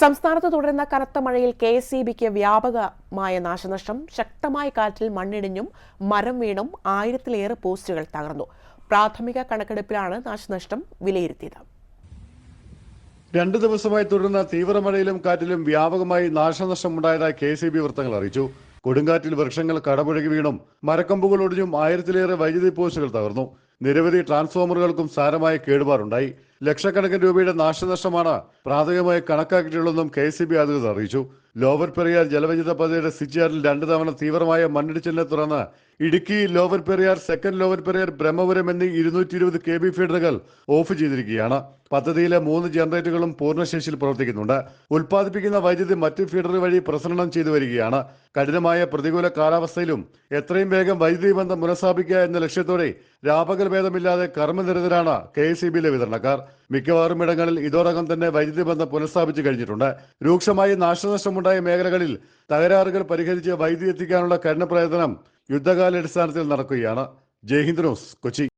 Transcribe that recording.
സംസ്ഥാനത്ത് തുടരുന്ന കനത്ത മഴയിൽ കെ എസ് ഇ ബിക്ക് വ്യാപകമായ നാശനഷ്ടം. ശക്തമായ കാറ്റിൽ മണ്ണിടിഞ്ഞും മരം വീണും ആയിരത്തിലേറെ പോസ്റ്റുകൾ തകർന്നു. പ്രാഥമിക കണക്കെടുപ്പിലാണ് നാശനഷ്ടം വിലയിരുത്തിയത്. രണ്ടു ദിവസമായി തുടരുന്ന തീവ്രമഴയിലും കാറ്റിലും വ്യാപകമായി നാശനഷ്ടമുണ്ടായതായി കെ സി ബി വൃത്തങ്ങൾ അറിയിച്ചു. കൊടുങ്കാറ്റിൽ വൃക്ഷങ്ങൾ കടപുഴകി വീണും മരക്കമ്പുകൾ ഒടിഞ്ഞും ആയിരത്തിലേറെ വൈദ്യുതി പോസ്റ്റുകൾ തകർന്നു. നിരവധി ട്രാൻസ്ഫോമറുകൾക്കും സാരമായ കേടുപാടുണ്ടായി. ലക്ഷക്കണക്കിന് രൂപയുടെ നാശനഷ്ടമാണ് പ്രാഥമികമായി കണക്കാക്കിയിട്ടുള്ളതെന്നും കെ സി ബി അധികൃതർ അറിയിച്ചു. ലോവർ പെരിയാർ ജലവൈദ്യുത പദ്ധതിയുടെ സിജിആറിൽ രണ്ടു തവണ തീവ്രമായ മണ്ണിടിച്ചിലിനെ തുടർന്ന് Idukki lower Periyar second lower Periyar Brahmapuram എന്നീ ഇരുന്നൂറ്റി ഇരുപത് കെ ബി ഫീഡറുകൾ ഓഫ് ചെയ്തിരിക്കുകയാണ്. പദ്ധതിയിലെ മൂന്ന് ജനറേറ്ററുകളും പൂർണശേഷിയിൽ പ്രവർത്തിക്കുന്നുണ്ട്. ഉൽപ്പാദിപ്പിക്കുന്ന വൈദ്യുതി മറ്റ് ഫീഡർ വഴി പ്രസരണം ചെയ്തു വരികയാണ്. കഠിനമായ പ്രതികൂല കാലാവസ്ഥയിലും എത്രയും വേഗം വൈദ്യുതി ബന്ധം പുനഃസ്ഥാപിക്കുക എന്ന ലക്ഷ്യത്തോടെ രാപകൽ ഭേദമില്ലാതെ കർമ്മനിരതരാണ് കെ എസ് വിതരണക്കാർ. മിക്കവാറും ഇടങ്ങളിൽ ഇതോടകം തന്നെ വൈദ്യുതി ബന്ധം പുനഃസ്ഥാപിച്ചു കഴിഞ്ഞിട്ടുണ്ട്. രൂക്ഷമായി നാശനഷ്ടമുണ്ടായ മേഖലകളിൽ തകരാറുകൾ പരിഹരിച്ച് വൈദ്യുതി എത്തിക്കാനുള്ള കരുണ പ്രയത്നം യുദ്ധകാലാടിസ്ഥാനത്തിൽ നടക്കുകയാണ്. ജയ്ഹിന്ദ് ന്യൂസ് കൊച്ചി.